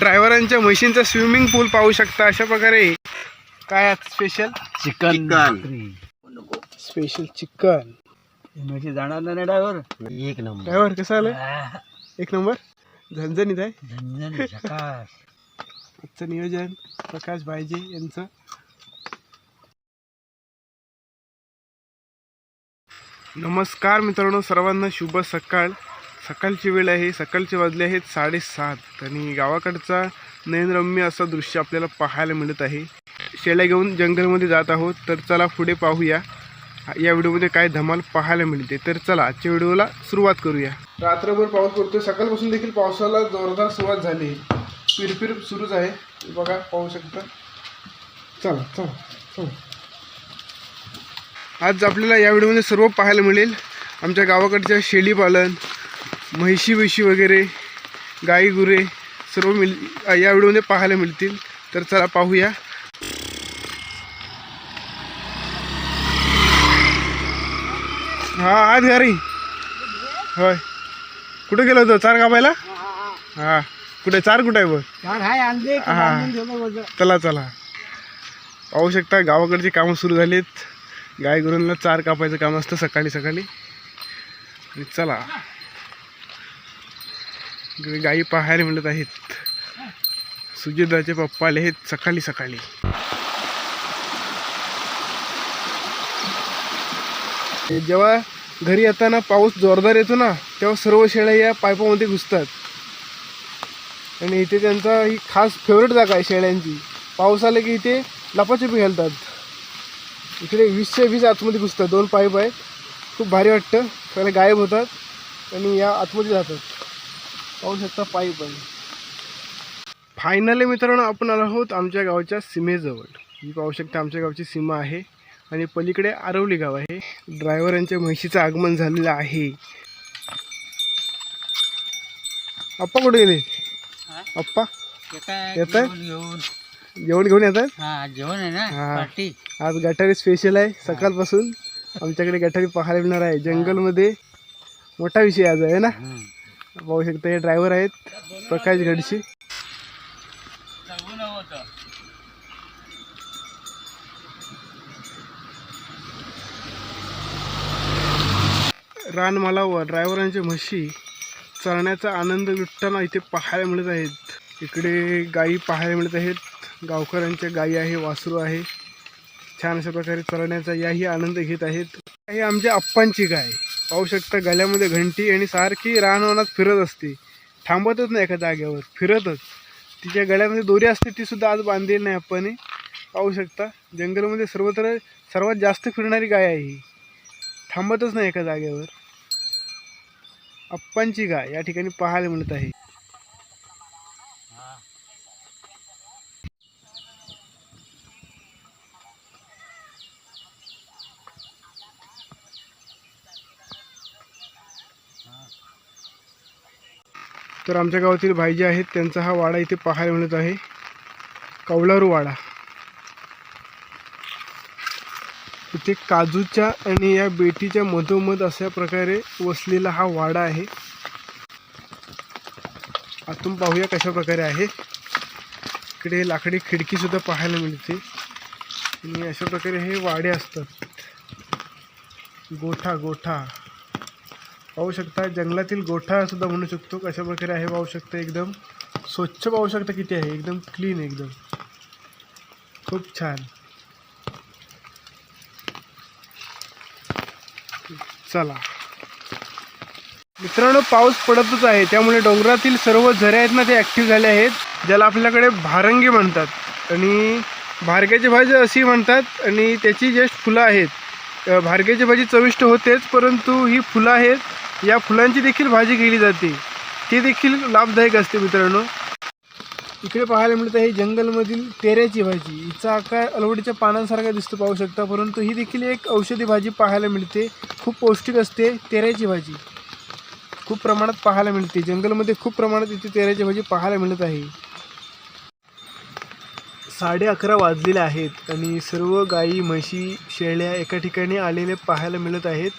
ड्रायव्हरांच्या मशीनचा स्विमिंग पूल पाहू शकता. अशा प्रकारे काय स्पेशल चिकन. स्पेशल चिकन म्हणजे जाणार नाही ड्रायव्हर एक नंबर. ड्रायव्हर कसं आलं? एक नंबर? झणझणीत आहे? आजचं नियोजन प्रकाश भाईजे यांचं. नमस्कार मित्रांनो सर्वांना शुभ सकाळ. सकाळची वेळ आहे सकाळचे वाजले आहेत साडेसात. आणि गावाकडचा नयनरम्य असं दृश्य आपल्याला पाहायला मिळत आहे. शेळ्या घेऊन जंगलमध्ये जात आहोत तर चला पुढे पाहूया. या व्हिडिओमध्ये काय धमाल पाहायला मिळते तर चला आजच्या व्हिडिओला सुरुवात करूया. रात्रभर पाऊस पडतोय सकाळपासून देखील पावसाला जोरदार सुरुवात झाली पिरपिर सुरूच आहे. बघा पाहू शकता. चला चला चला. आज आपल्याला या व्हिडिओमध्ये सर्व पाहायला मिळेल. आमच्या गावाकडच्या शेळीपालन म्हैशी बिशी वगैरे गाई गुरे सर्व मिळ या व्हिडिओमध्ये पाहायला मिळतील. तर चला पाहूया. हा आज घरी होय. कुठे गेलो होतो? चार कापायला? हा. कुठे? चार कुठे आहे हा. चला चला. पाहू शकता गावाकडची कामं सुरू झालीत. गाय गुरूंना चार कापायचं काम असतं सकाळी सकाळी. चला. इकडे गायी पाहायला मिळत आहेत. सुजिताचे पप्पा आले आहेत सकाळी सकाळी. जेव्हा घरी येताना पाऊस जोरदार येतो ना तेव्हा सर्व शेळ्या या पायपामध्ये घुसतात. आणि इथे त्यांचा ही खास फेवरेट जागा आहे शेळ्यांची. पाऊस आला की इथे लपाछपी घालतात इकडे वीसशे वीस आतमध्ये घुसतात. दोन पाईप आहेत. खूप भारी वाटतं. त्याला गायब होतात आणि या आतमध्ये जातात. पाहू शकता पाईप आहे फायनली मित्रांनो आपण आलो आहोत आमच्या गावच्या सीमेजवळ. ही पाहू शकता आमच्या गावची सीमा आहे आणि पलीकडे आरवली गाव आहे. ड्रायव्हरांच्या म्हशीचं आगमन झालेलं आहे. अप्पा कुठे गेले? अप्पा? येताय? घेऊन जेवण घेऊन येतात हा जेवण आहे ना हा. पार्टी आज गटारी स्पेशल आहे. सकाळपासून आमच्याकडे गटारी पाहायला मिळणार आहे. जंगलमध्ये मोठा विषय आज आहे ना? पाहू शकता हे ड्रायव्हर आहेत प्रकाश गडशी. रानमालावर ड्रायव्हरांच्या म्हशी चरण्याचा आनंद लुटताना इथे पाहायला मिळत आहेत. इकडे गायी पाहायला मिळत आहेत. गावकऱ्यांच्या गायी आहे वासरू आहे. छान अशा प्रकारे चरण्याचा याही आनंद घेत आहेत. ही आमच्या अप्पांची गाय. पाहू शकता गळ्यामध्ये घंटी आणि सारखी रानवनात फिरत असते. थांबतच नाही एका जागेवर फिरतच. तिच्या गळ्यामध्ये दोरी असते ती सुद्धा आज बांधलेली नाही आपण. पाहू शकता जंगलमध्ये सर्वत्र सर्वात जास्त फिरणारी गाय आहे ही. थांबतच नाही एका जागेवर. अप्पांची गाय या ठिकाणी पाहायला मिळत आहे. तर आमच्या गावातील भाई जे आहेत त्यांचा हा वाडा इथे पाहायला मिळत आहे. कौलारू वाडा. इथे काजूच्या आणि या बेटीच्या मधोमध अशा प्रकारे वसलेला हा वाडा आहे. आतून पाहूया कशा प्रकारे आहे. इकडे लाकडी खिडकी सुद्धा पाहायला मिळते. आणि अशा प्रकारे हे वाडे असतात. गोठा गोठा. पाहू शकता जंगलातील गोठा सुद्धा म्हणू शकतो कशा प्रकारे आहे पाहू शकता एकदम. स्वच्छ पाहू शकता किती आहे एकदम क्लीन एकदम. खूप छान. चला. मित्रांनो पाऊस पडतच आहे त्यामुळे डोंगरातील सर्व झरे आहेत ना ते ॲक्टिव्ह झाले आहेत ज्याला आपल्याकडे भारंगी म्हणतात. आणि भारग्याची भाजी अशी म्हणतात आणि त्याची जे फुलं आहेत. भारग्याची भाजी चविष्ट होतेच परंतु ही फुलं आहेत या फुलांची देखील भाजी केली जाते. ती देखील लाभदायक असते मित्रांनो. इकडे पाहायला मिळत आहे जंगलमधील तेऱ्याची भाजी. हिचा आकार अलवडीच्या पानांसारखा दिसतो पाहू शकता परंतु ही देखील एक औषधी भाजी पाहायला मिळते. खूप पौष्टिक असते तेऱ्याची भाजी. खूप प्रमाणात पाहायला मिळते. जंगलमध्ये खूप प्रमाणात इथे तेऱ्याची भाजी पाहायला मिळत आहे. साडे अकरा वाजलेले आहेत आणि सर्व गाई म्हशी शेळ्या एका ठिकाणी आलेले पाहायला मिळत आहेत.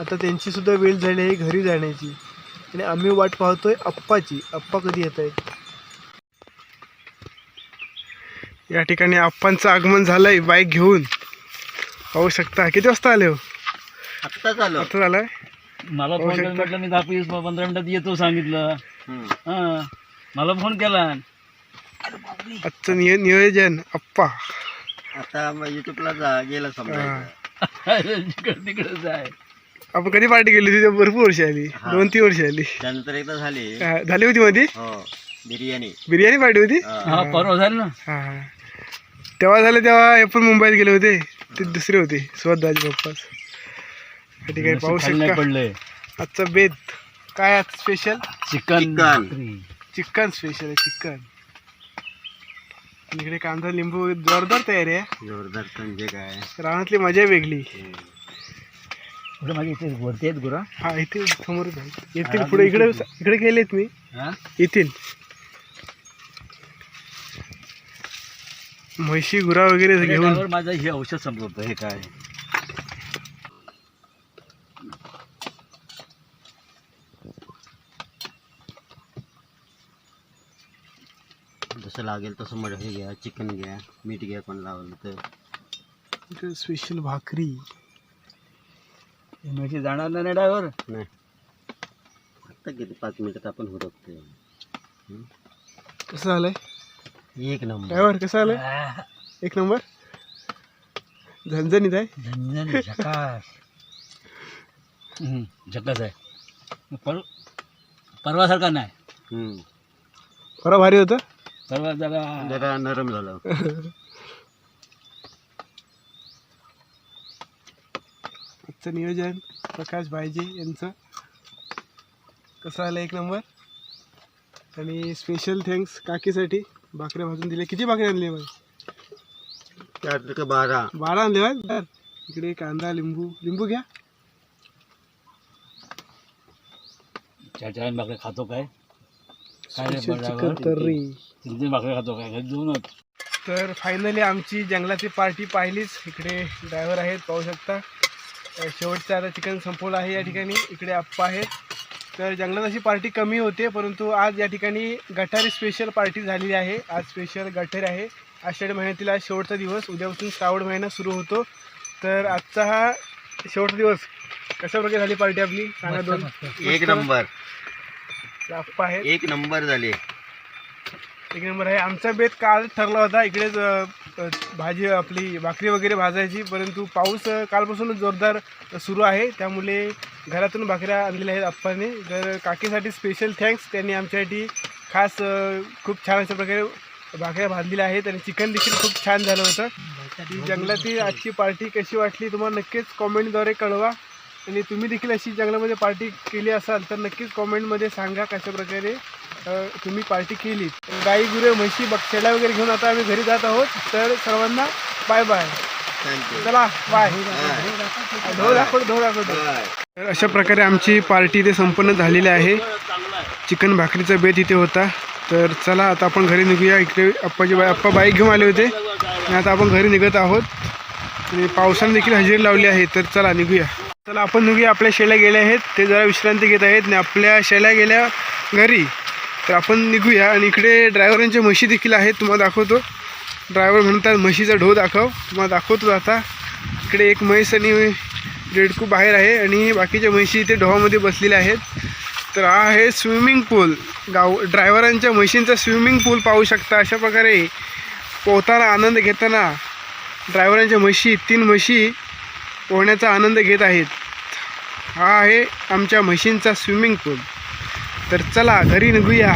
आता त्यांची सुद्धा वेळ झाली आहे घरी जाण्याची. आणि आम्ही वाट पाहतोय अप्पाची अप्पा कधी येत आहेत या ठिकाणी आप्पांचं आगमन झालंय. बाईक घेऊन. पाहू शकता. किती वाजता आले हो? आत्ता आता झालाय मला फोन म्हटलं मी दहा वीस पंधरा मिनिटात येतो सांगितलं. हा. मला फोन केला. आजचं नियो नियोजन आप्पा. आता मग युट्यूबला जा गेला हा. तिकडे तिकडे जाय आपण कधी पार्टी केली होती? तेव्हा भरपूर वर्ष आली. हा. दोन तीन वर्ष आली. त्यानंतर एकदा झाली. हा, झाली होती मध्ये हो बिर्याणी. बिर्याणी पार्टी होती? हा. हा परवा झालं ना. हा हा. तेव्हा झालं तेव्हा हे पण मुंबईत गेले होते. ते दुसरे होते स्वतःचे पप्पाच या ठिकाणी पाहू खाली नाही शकता. पडले. आजचा बेत. काय आज स्पेशल चिकन. चिकन स्पेशल आहे चिकन इकडे कांदा लिंबू जोरदार तयारी आहे. जोरदार म्हणजे काय रानातली मजा वेगळी. कुठे माझे इथे वरती आहेत गुरा. हा इथे समोरच आहे. येतील पुढे इकडे इकडे गेलेत मी. हा? येतील म्हशी गुरा वगैरे घेऊन. माझं हे औषध संपलं होतं हे काय? जसं लागेल तसं मग हे घ्या चिकन घ्या मीठ घ्या कोण लावलं तर. स्पेशल भाकरी. मिरची जाणार नाही ड्रायव्हर? नाही. आत्ता किती पाच मिनिटात आपण हुडकतो कसं झालंय? एक नंबर. ड्रायव्हर कसं आलंय एक नंबर? झणझणीत आहे? झंझण झकास. हम्म, झकास आहे. पर परवासारखा नाही. हम्म. बरं भारी होतं? परवा जरा जरा नरम झालं. आजचं नियोजन प्रकाश भाईजी यांचं. कसं आलं एक नंबर? आणि स्पेशल थँक्स काकीसाठी भाकऱ्या भाजून दिल्या. किती भाकरी आणली बाई चार का बारा. बारा आणले बाय बर. इकडे कांदा लिंबू. लिंबू घ्या. चार खातो काय? काय रे स्पेशल बरं चिकन कर्री तीन तीन भाकरी खातो काय? दोनच तर फायनली आमची जंगलाची पार्टी पाहिलीच. इकडे ड्रायव्हर आहेत पाहू शकता. शेवटचं आता चिकन संपवलं आहे या ठिकाणी. इकडे आप्पा आहेत. तर जंगलात अशी पार्टी कमी होते परंतु आज या ठिकाणी गटारी स्पेशल पार्टी झालेली आहे. आज स्पेशल गटारी आहे. आषाढी महिन्यातील आज शेवटचा दिवस. उद्यापासून श्रावण महिना सुरू होतो. तर आजचा हा शेवटचा दिवस. कशा प्रकारे झाली पार्टी आपली? सांगा दोन. एक नंबर. आप्पा आहेत. एक नंबर झाले. एक नंबर आहे. आमचा बेत काल ठरला होता इकडेच भाजी आपली भाकरी वगैरे भाजायची परंतु पाऊस कालपासूनच जोरदार सुरू आहे. त्यामुळे घरातून भाकऱ्या आणलेल्या आहेत आप्पाने. तर काकीसाठी स्पेशल थँक्स त्यांनी आमच्यासाठी खास खूप छान अशा प्रकारे भाकऱ्या भाजलेल्या आहेत आणि चिकन देखील खूप छान झालं होतं. ही जंगलातील आजची पार्टी कशी वाटली तुम्हाला नक्कीच कॉमेंटद्वारे कळवा. आणि तुम्ही देखील अशी जंगलामध्ये पार्टी केली असाल तर नक्कीच कॉमेंटमध्ये सांगा कशा प्रकारे तुम्ही पार्टी केली गाई गुरे म्हशी बक्षेला वगैरे घेऊन आता आम्ही घरी जात आहोत. तर सर्वांना बाय बाय थँक्यू चला बाय ढो दाखव ढो दाखवतो. तर अशा प्रकारे आमची पार्टी इथे संपन्न झालेली आहे. चिकन भाकरीचा बेत इथे होता. तर चला आता आपण घरी निघूया. इकडे अप्पाची बाई अप्पा बाईक घेऊन आले होते. आणि आता आपण घरी निघत आहोत. आणि पावसाने देखील हजेरी लावली आहे. तर चला निघूया. चला आपण निघूया. आपल्या शेळ्या गेल्या आहेत. ते जरा विश्रांती घेत आहेत. आणि आपल्या शेळ्या गेल्या घरी. तर आपण निघूया आणि इकडे ड्रायव्हरांच्या म्हशी देखील आहेत तुम्हाला दाखवतो. ड्रायव्हर म्हणतात म्हशीचा ढो दाखव. तुम्हाला दाखवतो आता. इकडे एक म्हैस आणि रेडकू बाहेर आहे आणि बाकीच्या म्हशी इथे ढोवामध्ये बसलेल्या आहेत. तर हा आहे स्विमिंग पूल. गाव ड्रायव्हरांच्या म्हशींचा स्विमिंग पूल पाहू शकता. अशा प्रकारे पोहताना आनंद घेताना ड्रायव्हरांच्या म्हशी तीन म्हशी पोहण्याचा आनंद घेत आहेत. हा आहे आमच्या म्हशींचा स्विमिंग पूल. तर चला घरी निघूया.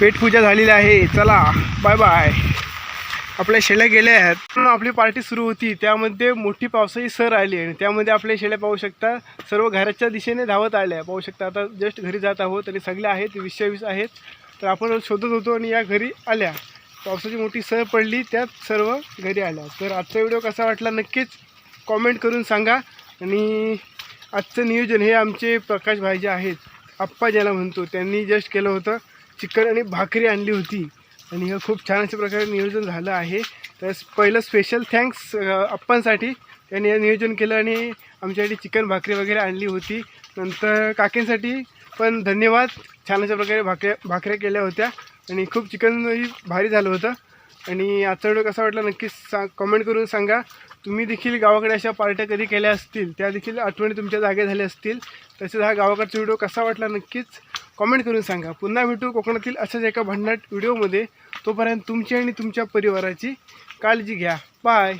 पेटपूजा झालेली आहे. चला बाय बाय आपल्या शेळ्या गेल्या आहेत. पण आपली पार्टी सुरू होती. त्यामध्ये मोठी पावसाची सर आली आणि त्यामध्ये आपल्या शेळ्या पाहू शकता सर्व घराच्या दिशेने धावत आल्या. पाहू शकता आता जस्ट घरी जात आहोत आणि सगळ्या आहेत वीसच्या वीस आहेत. तर आपण शोधत होतो आणि या घरी आल्या. पावसाची मोठी सर पडली त्यात सर्व घरी आल्या. तर आजचा व्हिडिओ कसा वाटला नक्कीच कॉमेंट करून सांगा. आणि आजचं नियोजन हे आमचे प्रकाश भाई जे आहेत. आप्पा ज्याला म्हणतो त्यांनी जस्ट केलं होतं. चिकन आणि भाकरी आणली होती. आणि हे खूप छान अशा प्रकारे नियोजन झालं आहे. तर पहिलं स्पेशल थँक्स अप्पांसाठी त्यांनी हे नियोजन केलं आणि आमच्यासाठी चिकन भाकरी वगैरे आणली होती. नंतर काकींसाठी पण धन्यवाद. छान अशा प्रकारे भाकऱ्या भाकऱ्या केल्या होत्या. आणि खूप चिकन भारी झालं होतं. आणि आजचा व्हिडिओ कसा वाटला नक्कीच सा कमेंट करून सांगा. तुम्ही देखील गावाकडे अशा पार्ट्या कधी केल्या असतील त्या देखील आठवणी तुमच्या जागे झाल्या असतील. तसेच हा गावाकडचा व्हिडिओ कसा वाटला नक्कीच कमेंट करून सांगा. पुन्हा भेटू कोकणातील अशाच एका भन्नाट व्हिडिओमध्ये. तोपर्यंत तुमची आणि तुमच्या परिवाराची काळजी घ्या. बाय